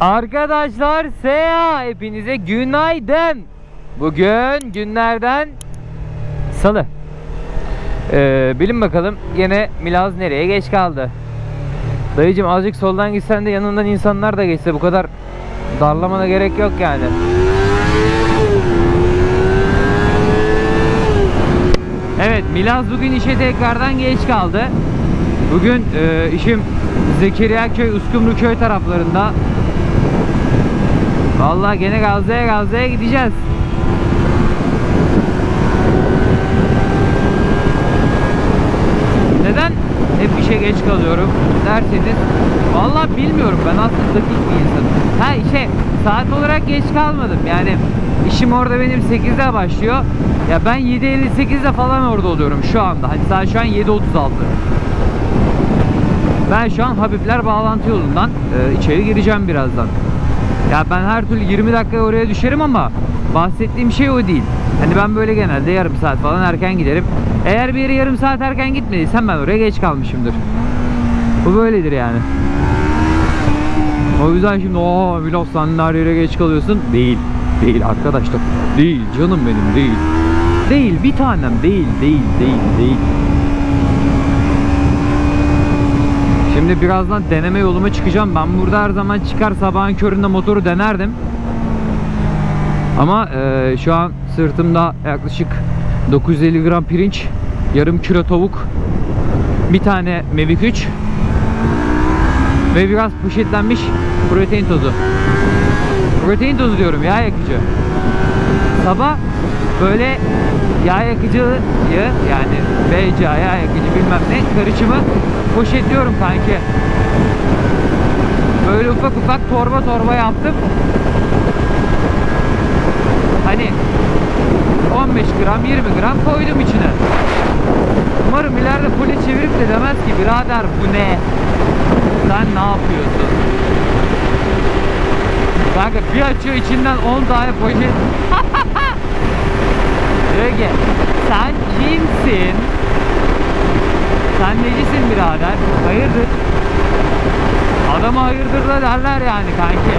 Arkadaşlar seya hepinize günaydın. Bugün günlerden salı. Ee, bilin bakalım yine Milaz nereye geç kaldı. Dayıcım azıcık soldan gitsen de yanından insanlar da geçse bu kadar darlamana gerek yok yani. Evet Milaz bugün işe tekrardan geç kaldı. Bugün e, işim Zekeriya köy, Uskumru köy taraflarında. Vallahi gene Gazze'ye Gazze'ye gideceğiz. Neden hep işe geç kalıyorum derseniz Vallahi bilmiyorum ben aslında dakik bir insanım. Ha işe saat olarak geç kalmadım yani işim orada benim 8'de başlıyor. Ya ben 7.58'de falan orada oluyorum şu anda. Hani saat şu an 7.36. Ben şu an Habibler bağlantı yolundan e, içeri gireceğim birazdan. Ya ben her türlü 20 dakika oraya düşerim ama bahsettiğim şey o değil. Hani ben böyle genelde yarım saat falan erken giderim. Eğer bir yere yarım saat erken gitmediysem ben oraya geç kalmışımdır. Bu böyledir yani. O yüzden şimdi o Milos sen her yere geç kalıyorsun. Değil. Değil arkadaşlar. Değil canım benim değil. Değil bir tanem değil değil değil değil. Şimdi birazdan deneme yoluma çıkacağım. Ben burada her zaman çıkar sabahın köründe motoru denerdim. Ama e, şu an sırtımda yaklaşık 950 gram pirinç, yarım kilo tavuk, bir tane Mavic 3 ve biraz poşetlenmiş protein tozu. Protein tozu diyorum yağ yakıcı. Sabah böyle yağ yakıcıyı yani BCA yağ yakıcı bilmem ne karışımı poşetliyorum kanki. Böyle ufak ufak torba torba yaptım. Hani 15 gram 20 gram koydum içine. Umarım ileride polis çevirip de demez ki birader bu ne? Sen ne yapıyorsun? Kanka bir açıyor içinden 10 tane poşet. Diyor ki sen kimsin? Sen necisin birader? Hayırdır? Adama hayırdır da derler yani kanki.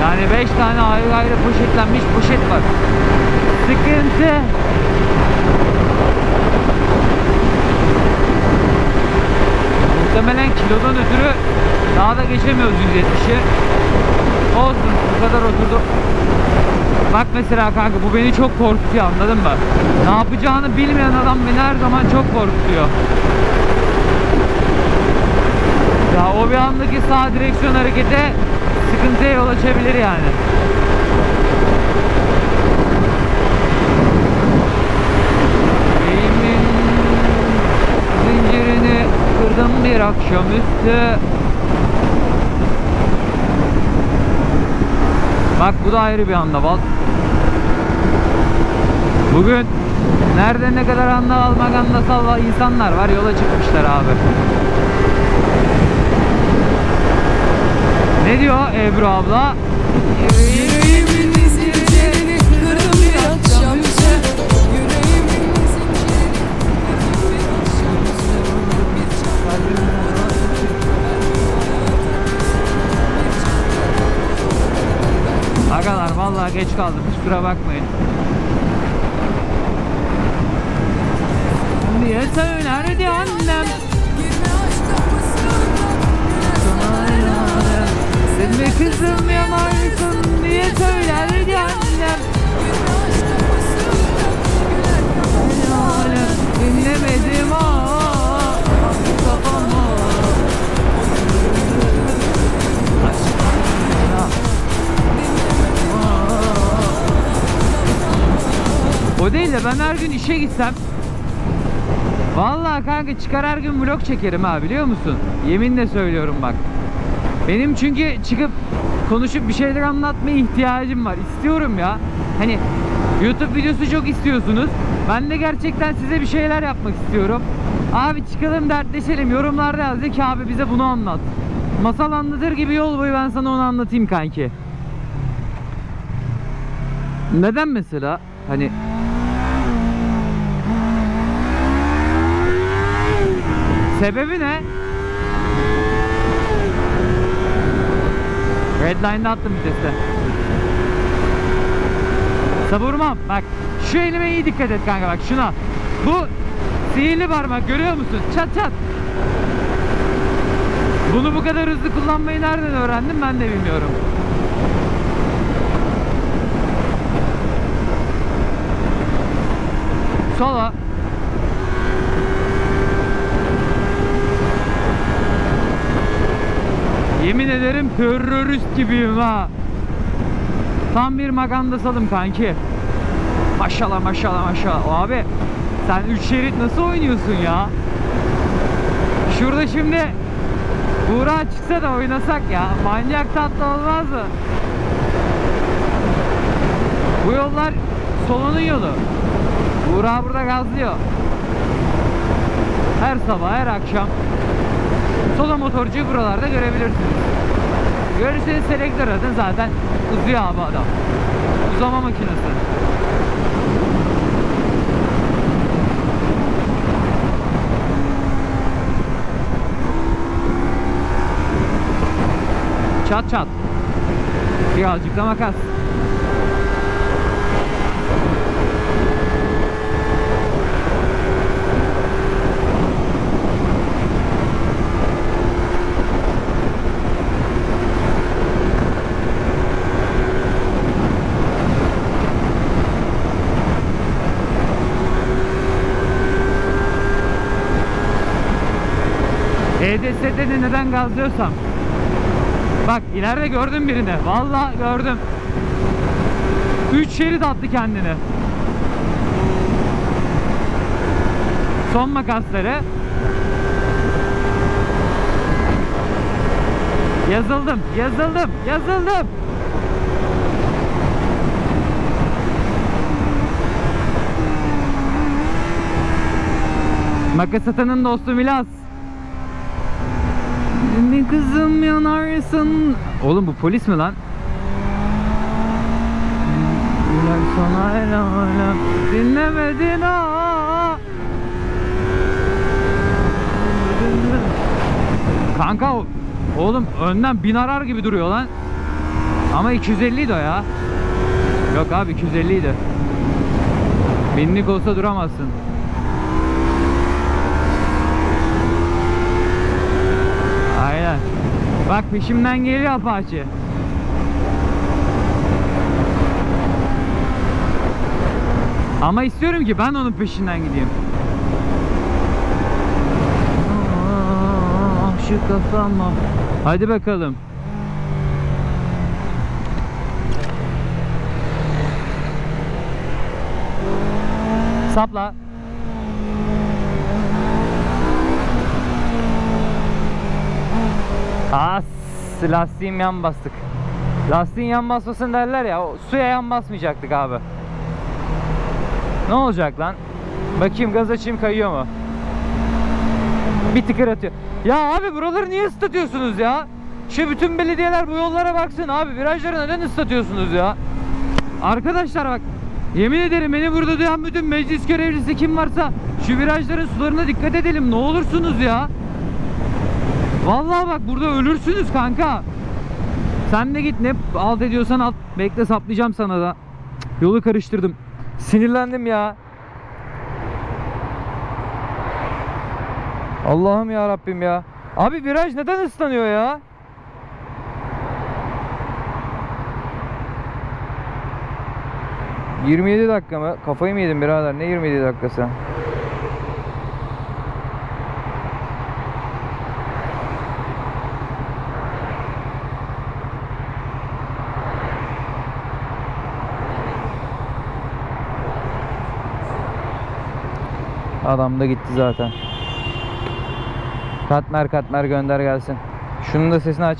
Yani 5 tane ayrı ayrı poşetlenmiş poşet var. Sıkıntı. Muhtemelen kilodan ötürü daha da geçemiyoruz 170'i. Olsun bu kadar oturdu. Bak mesela kanka bu beni çok korkutuyor anladın mı? Ne yapacağını bilmeyen adam beni her zaman çok korkutuyor. Ya o bir andaki sağ direksiyon harekete sıkıntıya yol açabilir yani. Eğimin zincirini kırdım bir akşamüstü. Bak bu da ayrı bir andaval. Bugün nerede ne kadar andaval magandasal insanlar var yola çıkmışlar abi. Ne diyor Ebru abla? Yüreğimin zincirini vallahi geç kaldım kusura bakmayın. Niye söylerdi annem. Sen mi kızım yanarsın diye söylerdi annem O değil de ben her gün işe gitsem Vallahi kanka çıkar her gün vlog çekerim ha biliyor musun? Yeminle söylüyorum bak. Benim çünkü çıkıp konuşup bir şeyler anlatmaya ihtiyacım var. İstiyorum ya. Hani YouTube videosu çok istiyorsunuz. Ben de gerçekten size bir şeyler yapmak istiyorum. Abi çıkalım dertleşelim. Yorumlarda yaz de ki abi bize bunu anlat. Masal anlatır gibi yol boyu ben sana onu anlatayım kanki. Neden mesela? Hani Sebebi ne? Redline'da attım viteste. Savurmam. Bak şu elime iyi dikkat et kanka bak şuna. Bu sihirli parmak görüyor musun? Çat çat. Bunu bu kadar hızlı kullanmayı nereden öğrendim ben de bilmiyorum. Sola. Yemin ederim terörist gibiyim ha. Tam bir magandasalım kanki. Maşallah maşallah maşallah. Abi sen 3 şerit nasıl oynuyorsun ya? Şurada şimdi Buğra çıksa da oynasak ya. Manyak tatlı olmaz mı? Bu yollar solunun yolu. Buğra burada gazlıyor. Her sabah her akşam Solo motorcuyu buralarda görebilirsiniz. Görürseniz selektör atın zaten uzuyor abi adam. Uzama makinesi. Çat çat. Birazcık da makas. EDS'de de neden gazlıyorsam. Bak ileride gördüm birini. Vallahi gördüm. 3 şerit attı kendini. Son makasları. Yazıldım, yazıldım, yazıldım. Makas atanın dostu Milas. Bir kızım yanarsın. Oğlum bu polis mi lan? Güler sana el alem Dinlemedin ha. Kanka Oğlum önden bin arar gibi duruyor lan. Ama 250 idi ya. Yok abi 250 idi Binlik olsa duramazsın Aynen. Bak peşimden geliyor Apache. Ama istiyorum ki ben onun peşinden gideyim. Ah şu kafama. Hadi bakalım. Sapla. As lastiğim yan bastık. Lastiğin yan basmasın derler ya. Suya yan basmayacaktık abi. Ne olacak lan? Bakayım gaz açayım kayıyor mu? Bir tıkır atıyor. Ya abi buraları niye ıslatıyorsunuz ya? Şu bütün belediyeler bu yollara baksın abi. Virajları neden ıslatıyorsunuz ya? Arkadaşlar bak Yemin ederim beni burada duyan bütün meclis görevlisi kim varsa şu virajların sularına dikkat edelim ne olursunuz ya. Vallahi bak burada ölürsünüz kanka. Sen de git ne alt ediyorsan alt. Bekle saplayacağım sana da. Yolu karıştırdım. Sinirlendim ya. Allah'ım ya Rabbim ya. Abi viraj neden ıslanıyor ya? ...27 dakika mı? Kafayı mı yedim birader? Ne 27 dakikası? Adam da gitti zaten. Katmer katmer gönder gelsin. Şunun da sesini aç.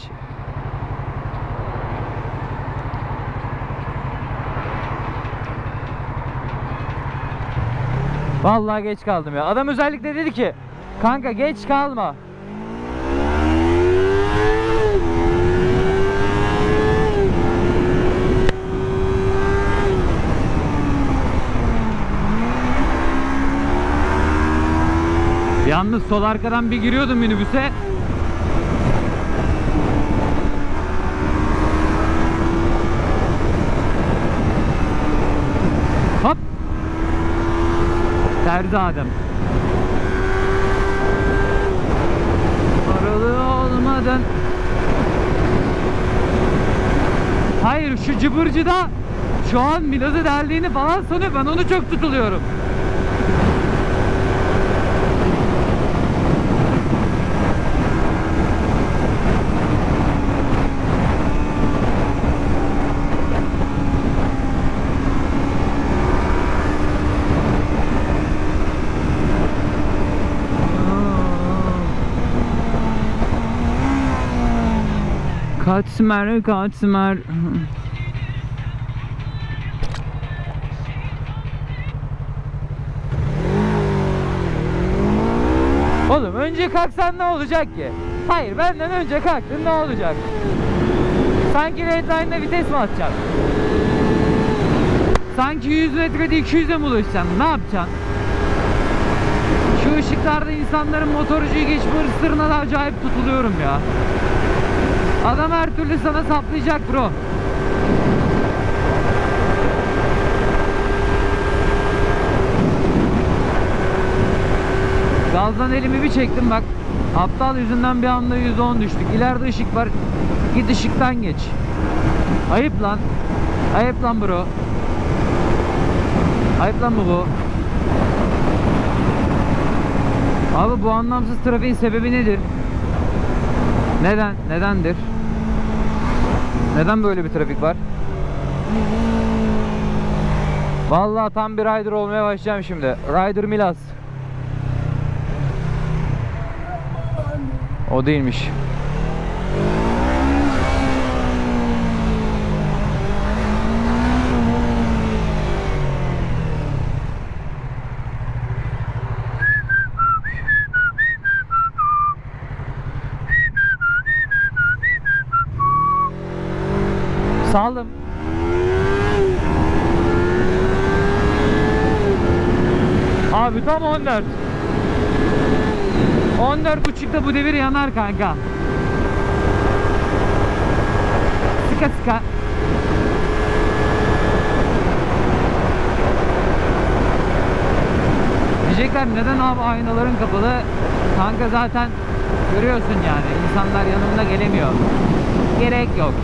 Vallahi geç kaldım ya. Adam özellikle dedi ki kanka geç kalma. Yalnız sol arkadan bir giriyordum minibüse. Hop. Terzi Adem. Paralı olmadan. Hayır şu cıbırcıda şu an Milaz'ı deldiğini falan sanıyor. Ben onu çok tutuluyorum. Katmer, katmer. Oğlum önce kalksan ne olacak ki? Hayır benden önce kalktın ne olacak? Sanki redline'da vites mi atacaksın? Sanki 100 metrede 200'e mi ulaşacaksın? Ne yapacaksın? Şu ışıklarda insanların motorcuyu geçme hırslarına da acayip tutuluyorum ya. Adam her türlü sana saplayacak bro. Gazdan elimi bir çektim bak. Aptal yüzünden bir anda %10 düştük. İleride ışık var. Git ışıktan geç. Ayıp lan. Ayıp lan bro. Ayıp lan bu. Abi bu anlamsız trafiğin sebebi nedir? Neden? Nedendir? Neden böyle bir trafik var? Vallahi tam bir rider olmaya başlayacağım şimdi. Rider Milas. O değilmiş. Saldım. Abi tam 14. 14 buçukta bu devir yanar kanka. Sıka sıka. Diyecekler neden abi aynaların kapalı? Kanka zaten görüyorsun yani insanlar yanımda gelemiyor. Gerek yok.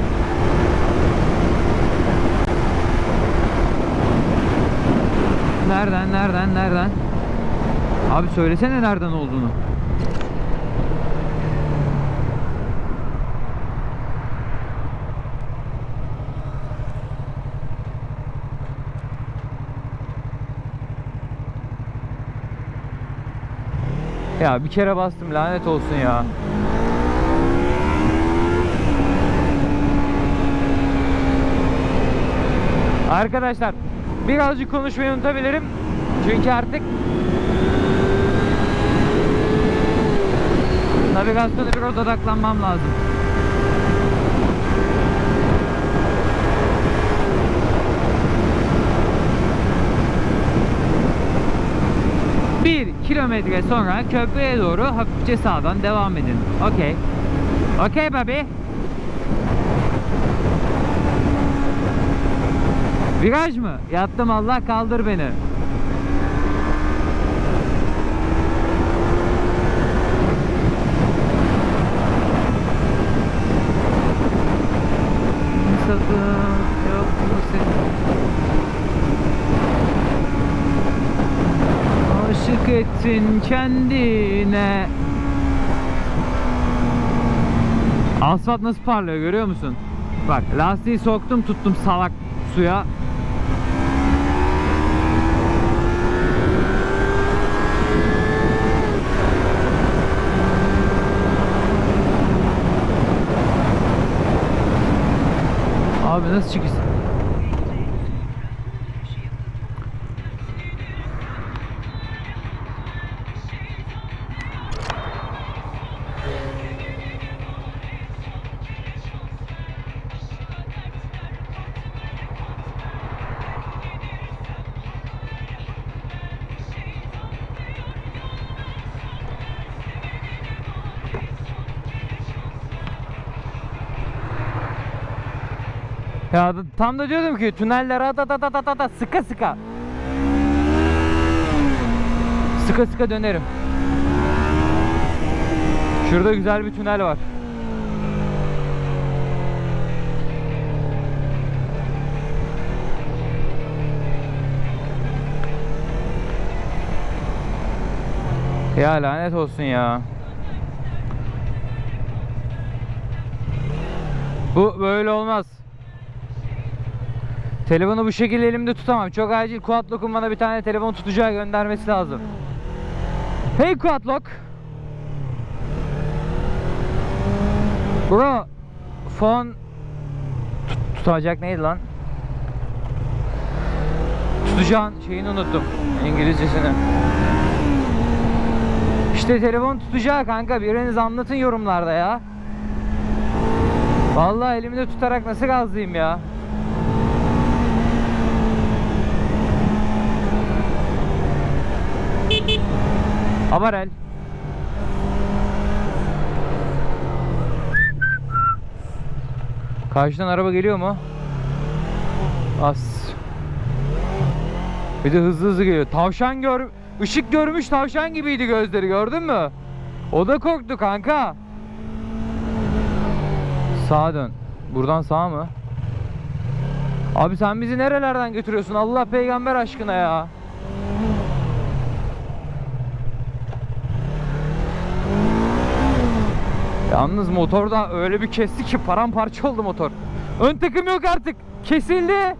Nereden, nereden, nereden? Abi söylesene nereden olduğunu. Ya bir kere bastım lanet olsun ya. Arkadaşlar birazcık konuşmayı unutabilirim. Çünkü artık navigasyona biraz odaklanmam lazım. Bir kilometre sonra köprüye doğru hafifçe sağdan devam edin. Okey. Okey baby. Viraj mı? Yattım Allah kaldır beni. Sakın yok senin? Aşık ettin kendine. Asfalt nasıl parlıyor görüyor musun? Bak lastiği soktum tuttum salak suya. Abi nasıl çıkış? Ya tam da diyordum ki tüneller at at at at at at sıka sıka. Sıka sıka dönerim. Şurada güzel bir tünel var. Ya lanet olsun ya. Bu böyle olmaz. Telefonu bu şekilde elimde tutamam. Çok acil Quadlock'un bana bir tane telefon tutacağı göndermesi lazım. Hey Quadlock. Bro, phone Tut- tutacak neydi lan? Tutacağın şeyini unuttum. İngilizcesini. İşte telefon tutacağı kanka. Biriniz anlatın yorumlarda ya. Vallahi elimde tutarak nasıl gazlayayım ya? Amarel. Karşıdan araba geliyor mu? As. Bir de hızlı hızlı geliyor. Tavşan gör ışık görmüş tavşan gibiydi gözleri gördün mü? O da korktu kanka. Sağa dön. Buradan sağ mı? Abi sen bizi nerelerden götürüyorsun Allah peygamber aşkına ya. Yalnız motorda öyle bir kesti ki paramparça oldu motor. Ön takım yok artık. Kesildi.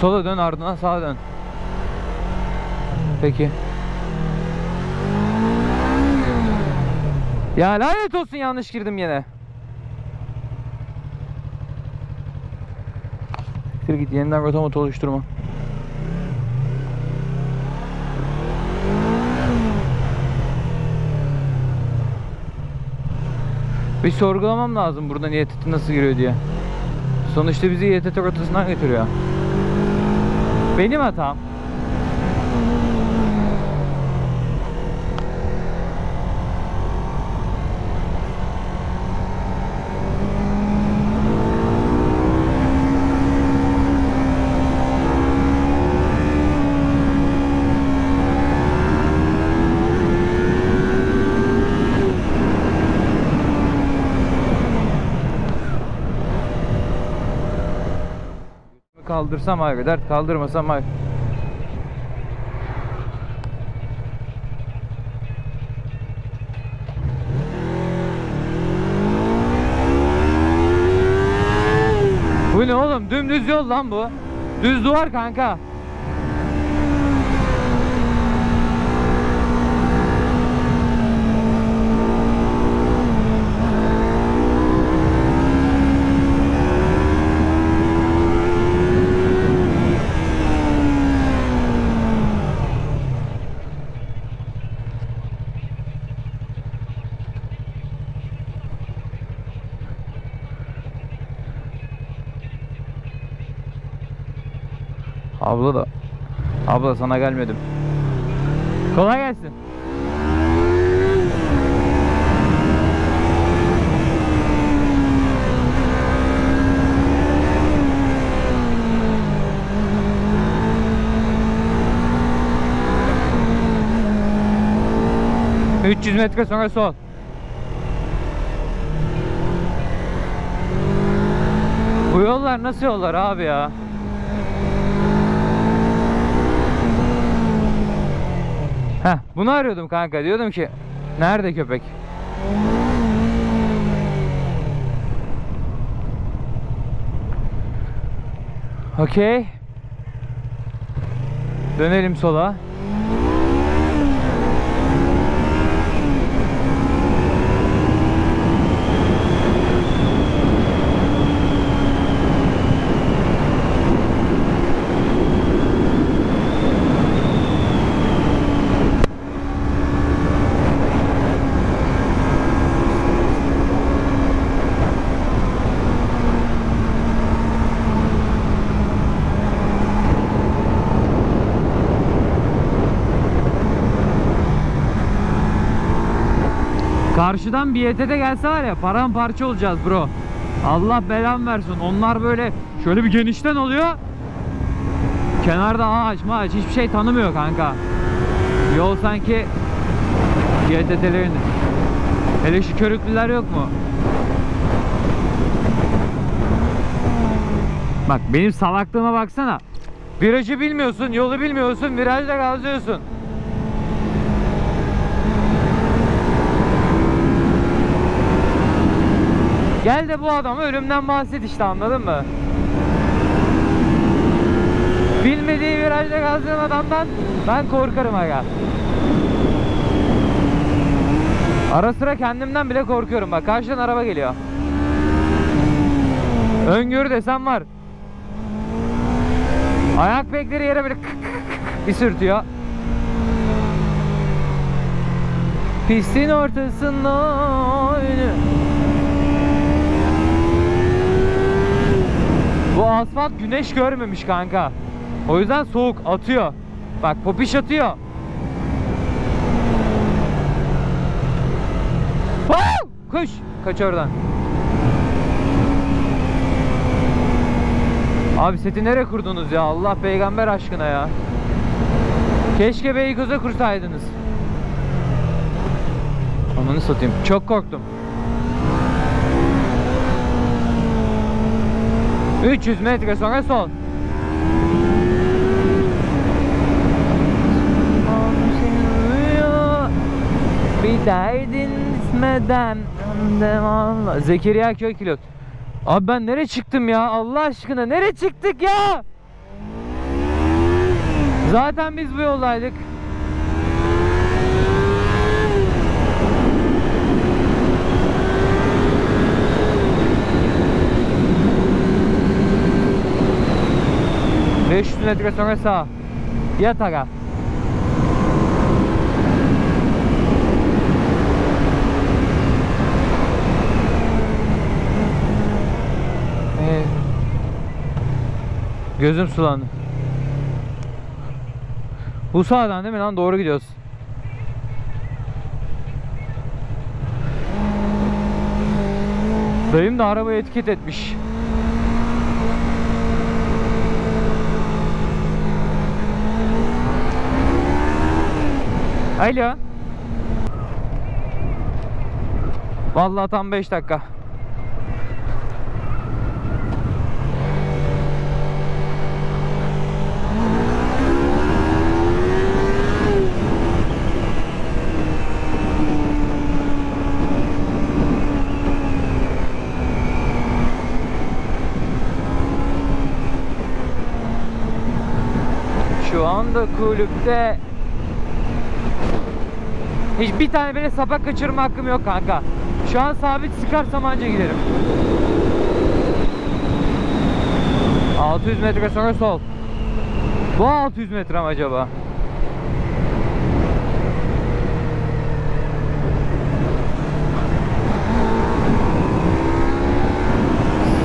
Sola dön ardından sağa dön. Peki. Ya lanet olsun yanlış girdim yine. Siktir git yeniden rotamot oluşturma. Bir sorgulamam lazım burada YTT nasıl giriyor diye. Sonuçta bizi YTT rotasından götürüyor. Benim hatam. Kaldırsam ayrı dert, kaldırmasam ayrı. Bu ne oğlum? Dümdüz yol lan bu. Düz duvar kanka. Abla da. Abla sana gelmedim. Kolay gelsin. ...300 metre sonra sol. Bu yollar nasıl yollar abi ya? Bunu arıyordum kanka. Diyordum ki nerede köpek? Okey. Dönelim sola. Karşıdan bir YTT gelse var ya paramparça olacağız bro. Allah belam versin. Onlar böyle şöyle bir genişten oluyor. Kenarda ağaç ağaç hiçbir şey tanımıyor kanka. Yol sanki YTT'lerin. Hele şu körüklüler yok mu? Bak benim salaklığıma baksana. Virajı bilmiyorsun, yolu bilmiyorsun, virajda gazlıyorsun. Gel de bu adamı ölümden bahset işte anladın mı? Bilmediği virajda gazlayan adamdan ben korkarım aga. Ara sıra kendimden bile korkuyorum bak karşıdan araba geliyor. Öngörü desem var. Ayak bekleri yere böyle kık bir sürtüyor. Pistin ortasında oyunu. Bu asfalt güneş görmemiş kanka. O yüzden soğuk atıyor. Bak popiş atıyor. Koş. Kaç oradan. Abi seti nereye kurdunuz ya? Allah peygamber aşkına ya. Keşke Beykoz'a kursaydınız. Ananı satayım. Çok korktum. 300 metre sonra sol. Bir derdin ismeden devamla. Zekeriya Köykilot. Abi ben nereye çıktım ya? Allah aşkına nereye çıktık ya? Zaten biz bu yoldaydık. ...500 metre sonra sağ. Yat aga. Ee, Gözüm sulandı. Bu sağdan değil mi lan? Doğru gidiyoruz. Dayım da arabayı etiket etmiş. Alo. Vallahi tam 5 dakika. Şu anda kulüpte hiç bir tane bile sapak kaçırma hakkım yok kanka. Şu an sabit sıkarsam anca giderim. 600 metre sonra sol. Bu 600 metre mi acaba?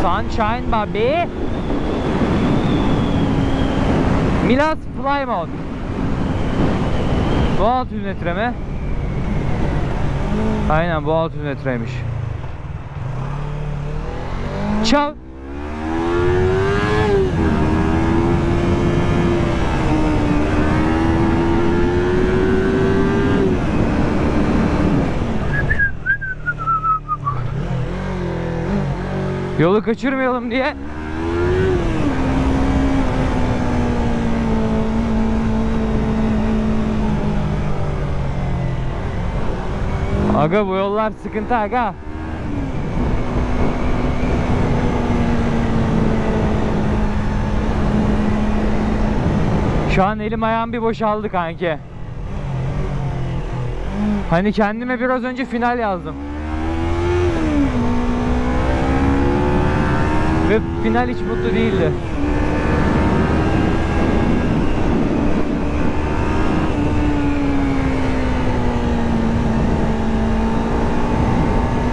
Sunshine baby. Milas Plymouth. Bu 600 metre mi? Aynen bu 600 metreymiş. Çal. Yolu kaçırmayalım diye Aga bu yollar sıkıntı aga. Şu an elim ayağım bir boşaldı kanki. Hani kendime biraz önce final yazdım. Ve final hiç mutlu değildi.